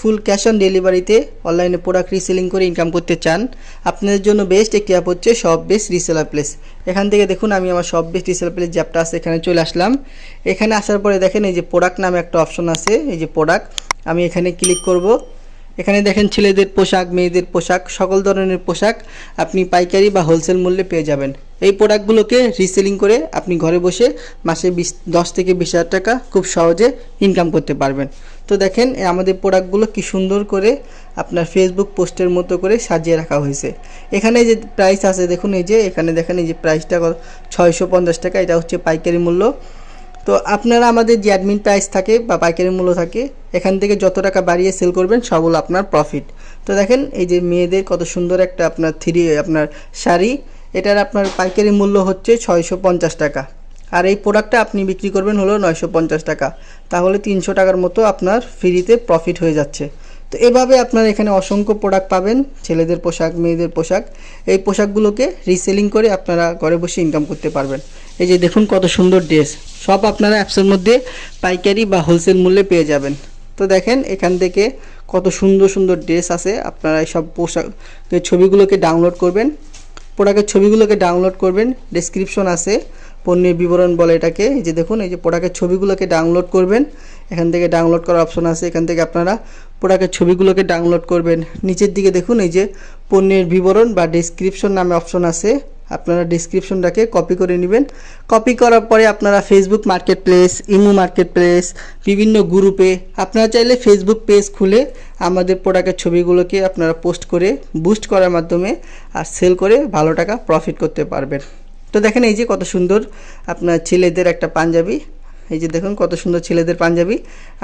Full cash on ডেলিভারিতে অনলাইনে product reselling করে ইনকাম করতে চান, আপনাদের জন্য বেস্ট একটি অ্যাপ হচ্ছে সব বেস্ট রিসেলার প্লেস এখান থেকে দেখুন, আমি আমার সব বেস্ট রিসেলার প্লেস অ্যাপটা আছে, এখানে চলে আসলাম। এখানে আসার পরে দেখেন, এই যে প্রোডাক্ট নামে একটা অপশন আছে, এই যে প্রোডাক্ট আমি এখানে ক্লিক করব। এখানে দেখেন, ছেলেদের পোশাক, মেয়েদের পোশাক, সকল ধরনের পোশাক আপনি পাইকারি বা হোলসেল মূল্যে পেয়ে যাবেন। এই প্রোডাক্টগুলোকে রিসেলিং করে আপনি ঘরে বসে মাসে বিশ, দশ থেকে বিশ হাজার টাকা খুব সহজে ইনকাম করতে পারবেন। তো দেখেন আমাদের প্রোডাক্টগুলো কি সুন্দর করে আপনার ফেসবুক পোস্টের মতো করে সাজিয়ে রাখা হয়েছে। এখানে যে প্রাইস আছে, দেখুন এই যে, এখানে দেখেন এই যে প্রাইসটা ছয়শো পঞ্চাশ টাকা, এটা হচ্ছে পাইকারি মূল্য। তো আপনারা আমাদের যে অ্যাডমিন প্রাইস থাকে বা পাইকারি মূল্য থাকে, এখান থেকে যত টাকা বাড়িয়ে সেল করবেন সবগুলো আপনার প্রফিট তো দেখেন, এই যে মেয়েদের কত সুন্দর একটা আপনার থ্রি আপনার শাড়ি, এটার আপনার পাইকারি মূল্য হচ্ছে ছয়শো পঞ্চাশ টাকা। আর এই প্রোডাক্টটা আপনি বিক্রি করবেন হলো নয়শো পঞ্চাশ টাকা। তাহলে তিনশো টাকার মতো আপনার ফ্রিতে প্রফিট হয়ে যাচ্ছে। তো এভাবে আপনারা এখানে অসংখ্য প্রোডাক্ট পাবেন, ছেলেদের পোশাক, মেয়েদের পোশাক। এই পোশাকগুলোকে রিসেলিং করে আপনারা ঘরে বসে ইনকাম করতে পারবেন। এই যে দেখুন কত সুন্দর ড্রেস সব আপনারা অ্যাপসের মধ্যে পাইকারি বা হোলসেল মূল্যে পেয়ে যাবেন। তো দেখেন এখান থেকে কত সুন্দর সুন্দর ড্রেস আছে। আপনারা এই সব পোশাক ছবিগুলোকে ডাউনলোড করবেন। প্রোডাক্টের ছবিগুলোকে ডাউনলোড করবেন। ডেসক্রিপশন আছে। পণ্যের বিবরণ বলে এটাকে। এই যে দেখুন, এই যে প্রোডাক্টের ছবিগুলোকে ডাউনলোড করবেন। এখান থেকে ডাউনলোড করার অপশন আছে। এখান থেকে আপনারা প্রোডাক্টের ছবিগুলোকে ডাউনলোড করবেন। নিচের দিকে দেখুন, এই যে পণ্যের বিবরণ বা ডেসক্রিপশন নামে অপশন আছে। আপনারা ডিসক্রিপশনটাকে কপি করে নেবেন। কপি করার পরে আপনারা Facebook market place imo market place বিভিন্ন গ্রুপে আপনারা চাইলে ফেসবুক পেজ খুলে আমাদের প্রোডাক্টের ছবিগুলোকে আপনারা পোস্ট করে বুস্ট করার মাধ্যমে আর সেল করে ভালো টাকা প্রফিট করতে পারবেন। তো দেখেন এই যে কত সুন্দর আপনার ছেলেদের একটা পাঞ্জাবি। এই যে দেখুন কত সুন্দর ছেলেদের পাঞ্জাবি।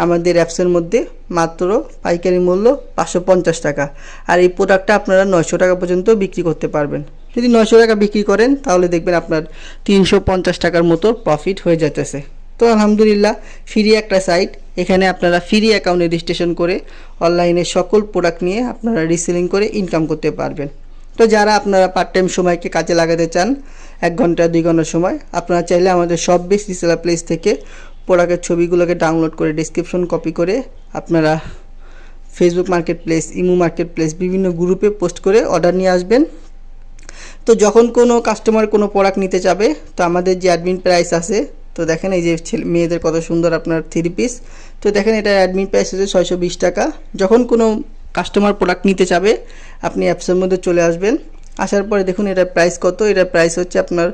আমাদের অ্যাপসের মধ্যে মাত্র পাইকারি মূল্য পাঁচশো পঞ্চাশ টাকা। আর এই প্রোডাক্টটা আপনারা নয়শো টাকা পর্যন্ত বিক্রি করতে পারবেন। যদি নয়শো টাকা বিক্রি করেন, তাহলে দেখবেন আপনার তিনশো পঞ্চাশ টাকার মতো প্রফিট হয়ে যেতেছে তো আলহামদুলিল্লাহ ফ্রি একটা সাইট এখানে আপনারা ফ্রি অ্যাকাউন্ট রেজিস্ট্রেশন করে অনলাইনে সকল প্রোডাক্ট নিয়ে আপনারা রিসেলিং করে ইনকাম করতে পারবেন। তো যারা আপনারা পার্ট টাইম সময়কে কাজে লাগাতে চান, এক ঘণ্টা, দুই ঘণ্টার সময়, আপনারা চাইলে আমাদের সব বেশ রিসেলার প্লেস থেকে প্রোডাক্টের ছবিগুলোকে ডাউনলোড করে ডিসক্রিপশন কপি করে আপনারা Facebook market place imo market place বিভিন্ন গ্রুপে পোস্ট করে অর্ডার নিয়ে আসবেন। তো যখন কোনো কাস্টমার কোনো প্রোডাক্ট নিতে যাবে, তো আমাদের যে অ্যাডমিন প্রাইস আছে, তো দেখেন এই যে ছেলে, মেয়েদের কত সুন্দর আপনার থ্রি পিস তো দেখেন এটা অ্যাডমিন প্রাইস হচ্ছে ছয়শো বিশ টাকা। যখন কোনো কাস্টমার প্রোডাক্ট নিতে যাবে আপনি অ্যাপসের মধ্যে চলে আসবেন। আসার পরে দেখুন এটার প্রাইস কত, এটার প্রাইস হচ্ছে আপনার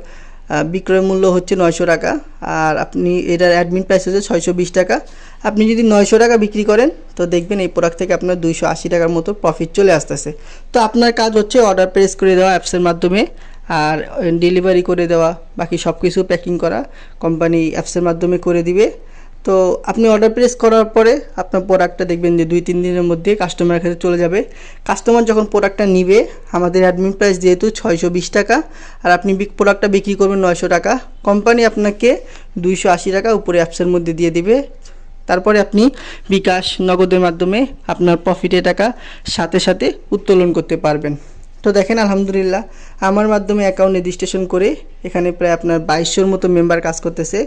বিক্রয় মূল্য হচ্ছে নয়শো টাকা, আর আপনি এটার অ্যাডমিন প্রাইস হচ্ছে ছয়শো বিশ টাকা। আপনি যদি নয়শো টাকা বিক্রি করেন, তো দেখবেন এই প্রোডাক্ট থেকে আপনার দুইশো আশি টাকার মতো প্রফিট চলে আসতেছে। তো আপনার কাজ হচ্ছে অর্ডার প্রেস করে দেওয়া অ্যাপসের মাধ্যমে, আর ডেলিভারি করে দেওয়া, বাকি সব কিছু প্যাকিং করা কোম্পানি অ্যাপসের মাধ্যমে করে দিবে। তো আপনি অর্ডার প্লেস করার পরে আপনার প্রোডাক্টটা দেখবেন যে দুই তিন দিনের মধ্যে কাস্টমারের কাছে চলে যাবে। কাস্টমার যখন প্রোডাক্টটা নিবে, আমাদের অ্যাডমিন প্রাইস যেহেতু ছয়শো বিশ টাকা, আর আপনি প্রোডাক্টটা বিক্রি করবেন নয়শো টাকা কোম্পানি আপনাকে দুইশো আশি টাকা উপরে অ্যাপসের মধ্যে দিয়ে দিবে। তারপরে আপনি বিকাশ নগদের মাধ্যমে আপনার প্রফিটের টাকা সাথে সাথে উত্তোলন করতে পারবেন। তো দেখেন, আলহামদুলিল্লাহ, আমার মাধ্যমে অ্যাকাউন্ট রেজিস্ট্রেশন করে এখানে প্রায় আপনার বাইশশোর মতো মেম্বার কাজ করতেছে।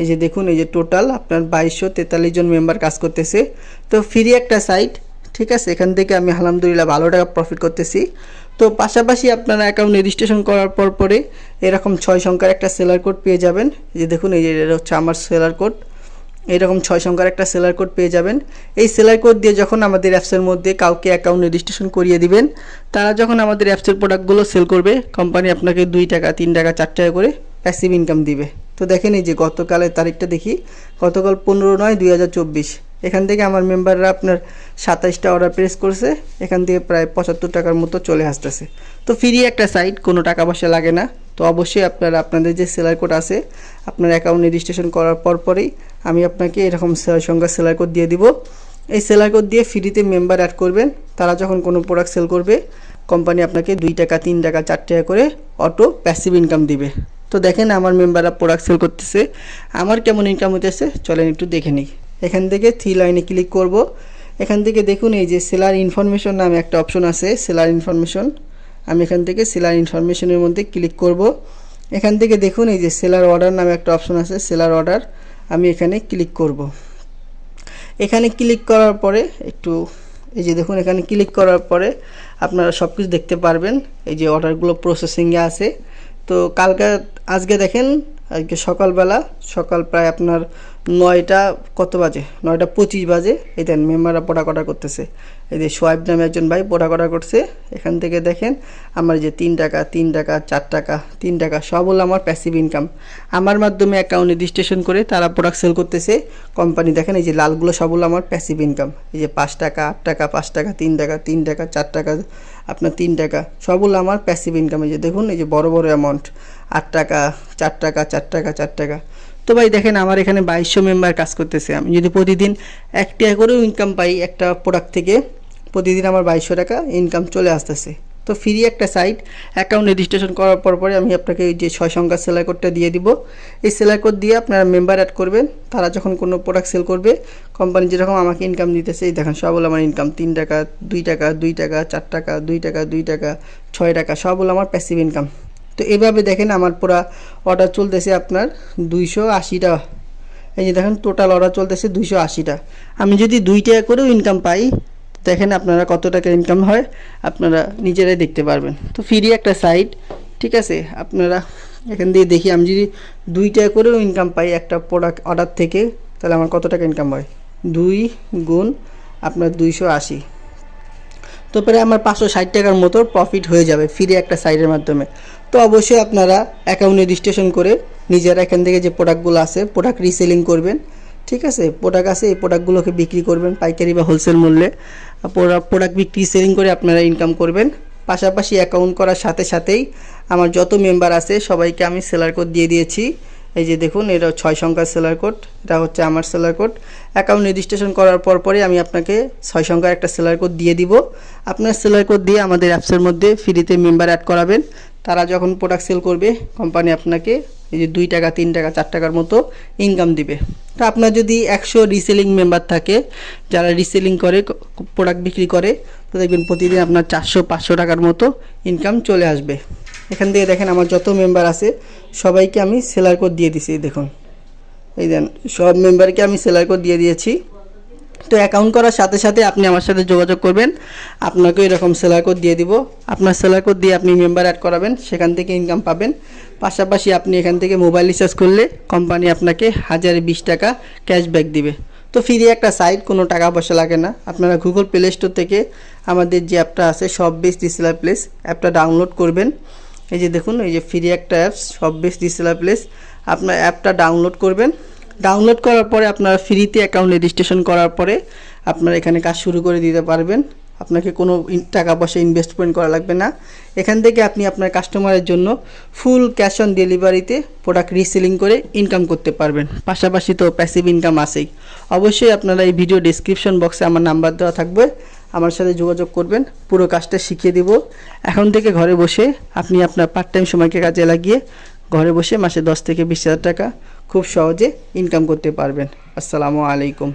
এই যে দেখুন, এই যে টোটাল আপনার বাইশশো তেতাল্লিশ জন মেম্বার কাজ করতেছে। তো ফ্রি একটা সাইট ঠিক আছে? এখান থেকে আমি আলহামদুলিল্লাহ ভালো টাকা প্রফিট করতেছি। তো পাশাপাশি আপনারা অ্যাকাউন্ট রেজিস্ট্রেশন করার পর পরে এরকম ছয় সংখ্যার একটা সেলার কোড পেয়ে যাবেন। এই যে দেখুন, এই যে এটা হচ্ছে আমার সেলার কোড এরকম ছয় সংখ্যার একটা সেলার কোড পেয়ে যাবেন। এই সেলার কোড দিয়ে যখন আমাদের অ্যাপসের মধ্যে কাউকে অ্যাকাউন্ট রেজিস্ট্রেশন করিয়ে দিবেন, তারা যখন আমাদের অ্যাপসের প্রোডাক্টগুলো সেল করবে কোম্পানি আপনাকে দুই টাকা, তিন টাকা, চার টাকা করে প্যাসিভ ইনকাম দিবে। তো দেখেন এই যে গতকালের তারিখটা দেখি। গতকাল পনেরো নয় দুই এখান থেকে আমার মেম্বাররা আপনার সাতাইশটা অর্ডার প্রেস করছে। এখান থেকে প্রায় পঁচাত্তর টাকার মতো চলে আসতেছে। তো ফ্রি একটা সাইট কোনো টাকা পয়সা লাগে না। তো অবশ্যই আপনারা, আপনাদের যে সেলার কোড আছে, আপনার অ্যাকাউন্ট রেজিস্ট্রেশন করার পর পরেই আমি আপনাকে এরকম সে- সঙ্গে সেলার কোড দিয়ে দিব। এই সেলার কোড দিয়ে ফ্রিতে মেম্বার অ্যাড করবেন। তারা যখন কোনো প্রোডাক্ট সেল করবে কোম্পানি আপনাকে দুই টাকা, তিন টাকা, চার টাকা করে অটো প্যাসিভ ইনকাম দিবে। তো দেখেন আমার মেম্বাররা প্রোডাক্ট সেল করতেছে। আমার কেমন ইনকাম হতেছে চলেন একটু দেখে নিই। এখান থেকে থ্রি লাইনে ক্লিক করব। এখান থেকে দেখুন এই যে সেলার ইনফরমেশন নামে একটা অপশন আছে সেলার ইনফরমেশন আমি এখান থেকে সেলার ইনফরমেশনের মধ্যে ক্লিক করব। এখান থেকে দেখুন এই যে সেলার অর্ডার নামে একটা অপশন আছে সেলার অর্ডার আমি এখানে ক্লিক করব। এখানে ক্লিক করার পরে একটু, এই যে দেখুন এখানে ক্লিক করার পরে আপনারা সব কিছু দেখতে পারবেন। এই যে অর্ডারগুলো প্রসেসিংয়ে আছে। তো কালকে, আজকে দেখেন, আজকে সকালবেলা, সকাল প্রায় আপনার নয়টা, কত বাজে? নয়টা পঁচিশ বাজে। এই দেন, মেম্বাররা পোড়াকটা করতেছে। এই যে সোয়াইব নামে একজন ভাই পোড়াকটা করছে। এখান থেকে দেখেন, আমার যে তিন টাকা তিন টাকা, চার টাকা, তিন টাকা, সব হলো আমার প্যাসিভ ইনকাম আমার মাধ্যমে অ্যাকাউন্টে রেজিস্ট্রেশন করে তারা প্রোডাক্ট সেল করতেছে। কোম্পানি দেখেন, এই যে লালগুলো সব হলো আমার প্যাসিভ ইনকাম এই যে পাঁচ টাকা, আট টাকা, পাঁচ টাকা, তিন টাকা তিন টাকা, চার টাকা আপনার তিন টাকা। সবগুলো আমার প্যাসিভ ইনকামে যে দেখুন, এই যে বড় বড় অ্যামাউন্ট আট টাকা, চার টাকা চার টাকা চার টাকা। তো ভাই দেখেন, আমার এখানে বাইশশো মেম্বার কাজ করতেছে। আমি যদি প্রতিদিন এক টাকা করেও ইনকাম পাই একটা প্রোডাক্ট থেকে, প্রতিদিন আমার বাইশশো টাকা ইনকাম চলে আসতেছে। তো ফ্রি একটা সাইট অ্যাকাউন্ট রেজিস্ট্রেশন করার পর পরে আমি আপনাকে যে ছয় সংখ্যার সেলাই কোডটা দিয়ে দিব। এই সেলাই কোড দিয়ে আপনারা মেম্বার অ্যাড করবেন। তারা যখন কোনো প্রোডাক্ট সেল করবে কোম্পানি যেরকম আমাকে ইনকাম দিতেছে, এই দেখেন সব হলো আমার ইনকাম তিন টাকা, দুই টাকা দুই টাকা, চার টাকা, দুই টাকা দুই টাকা, ছয় টাকা সব হলো আমার প্যাসিভ ইনকাম তো এভাবে দেখেন আমার পুরা অর্ডার চলতেছে আপনার দুইশো আশিটা এই যে দেখেন টোটাল অর্ডার চলতেছে দুইশো আশিটা আমি যদি দুই টাকা করেও ইনকাম পাই দেখেন আপনারা কত টাকা ইনকাম হয়, আপনারা নিজেরাই দেখতে পারবেন। তো ফ্রি একটা সাইট ঠিক আছে? আপনারা এখান দিয়ে দেখি, আমি যদি দুই টাকা করেও ইনকাম পাই একটা প্রোডাক্ট অর্ডার থেকে, তাহলে আমার কত টাকা ইনকাম হয়? দুই গুণ আপনার দুইশো আশি। তো প্রায় আমার পাঁচশো ষাট টাকার মতো প্রফিট হয়ে যাবে ফ্রি একটা সাইটের মাধ্যমে। তো অবশ্যই আপনারা অ্যাকাউন্ট রেজিস্ট্রেশন করে নিজেরা এখান থেকে যে প্রোডাক্টগুলো আছে প্রোডাক্ট রিসেলিং করবেন। ঠিক আছে প্রোডাক্ট আছে, এই প্রোডাক্টগুলোকে বিক্রি করবেন পাইকারি বা হোলসেল মূল্যে। প্রোডাক্ট বিক্রি সেলিং করে আপনারা ইনকাম করবেন। পাশাপাশি অ্যাকাউন্ট করার সাথে সাথেই আমার যত মেম্বার আছে, সবাইকে আমি সেলার কোড দিয়ে দিয়েছি। এই যে দেখুন, এটা ছয় সংখ্যার সেলার কোড এটা হচ্ছে আমার সেলার কোড অ্যাকাউন্ট রেজিস্ট্রেশন করার পর পরে আমি আপনাকে ছয় সংখ্যার একটা সেলার কোড দিয়ে দিব। আপনার সেলার কোড দিয়ে আমাদের অ্যাপসের মধ্যে ফ্রিতে মেম্বার অ্যাড করাবেন। তারা যখন প্রোডাক্ট সেল করবে কোম্পানি আপনাকে এই যে দুই টাকা, তিন টাকা, চার টাকার মতো ইনকাম দিবে। তো আপনার যদি একশো রিসেলিং মেম্বার থাকে, যারা রিসেলিং করে প্রোডাক্ট বিক্রি করে, তো দেখবেন প্রতিদিন আপনার চারশো, পাঁচশো টাকার মতো ইনকাম চলে আসবে। এখান থেকে দেখেন আমার যত মেম্বার আছে, সবাইকে আমি সেলার কোড দিয়ে দিছি দেখুন। এই দেন, সব মেম্বারকে আমি সেলার কোড দিয়ে দিয়েছি। তো অ্যাকাউন্ট করার সাথে সাথে আপনি আমার সাথে যোগাযোগ করবেন। আপনাকেও এরকম সেলার কোড দিয়ে দিব। আপনার সেলার কোড দিয়ে আপনি মেম্বার অ্যাড করাবেন, সেখান থেকে ইনকাম পাবেন। পাশাপাশি আপনি এখান থেকে মোবাইল রিচার্জ করলে কোম্পানি আপনাকে হাজারে বিশ টাকা ক্যাশব্যাক দিবে। তো ফ্রি একটা সাইট কোনো টাকা পয়সা লাগে না। আপনারা গুগল প্লে স্টোর থেকে আমাদের যে অ্যাপটা আছে সব বেস ডিসেলার প্লেস অ্যাপটা ডাউনলোড করবেন। এই যে দেখুন, এই যে ফ্রি একটা অ্যাপস সব বেস ডিসেলার প্লেস আপনার অ্যাপটা ডাউনলোড করবেন। ডাউনলোড করার পরে আপনারা ফ্রিতে অ্যাকাউন্ট রেজিস্ট্রেশন করার পরে আপনারা এখানে কাজ শুরু করে দিতে পারবেন। আপনাকে কোনো টাকা পয়সা ইনভেস্টমেন্ট করা লাগবে না। এখান থেকে আপনি আপনার কাস্টমারের জন্য ফুল ক্যাশ অন ডেলিভারিতে প্রোডাক্ট রিসেলিং করে ইনকাম করতে পারবেন। পাশাপাশি তো প্যাসিভ ইনকাম আছেই। অবশ্যই আপনারা এই ভিডিও ডিসক্রিপশন বক্সে আমার নাম্বার দেওয়া থাকবে। আমার সাথে যোগাযোগ করবেন। পুরো কাজটা শিখিয়ে দিব। এখন থেকে ঘরে বসে আপনি আপনার পার্ট টাইম সময়কে কাজে লাগিয়ে ঘরে বসে মাসে দশ থেকে বিশ হাজার টাকা খুব সহজে ইনকাম করতে পারবেন। আসসালামু আলাইকুম।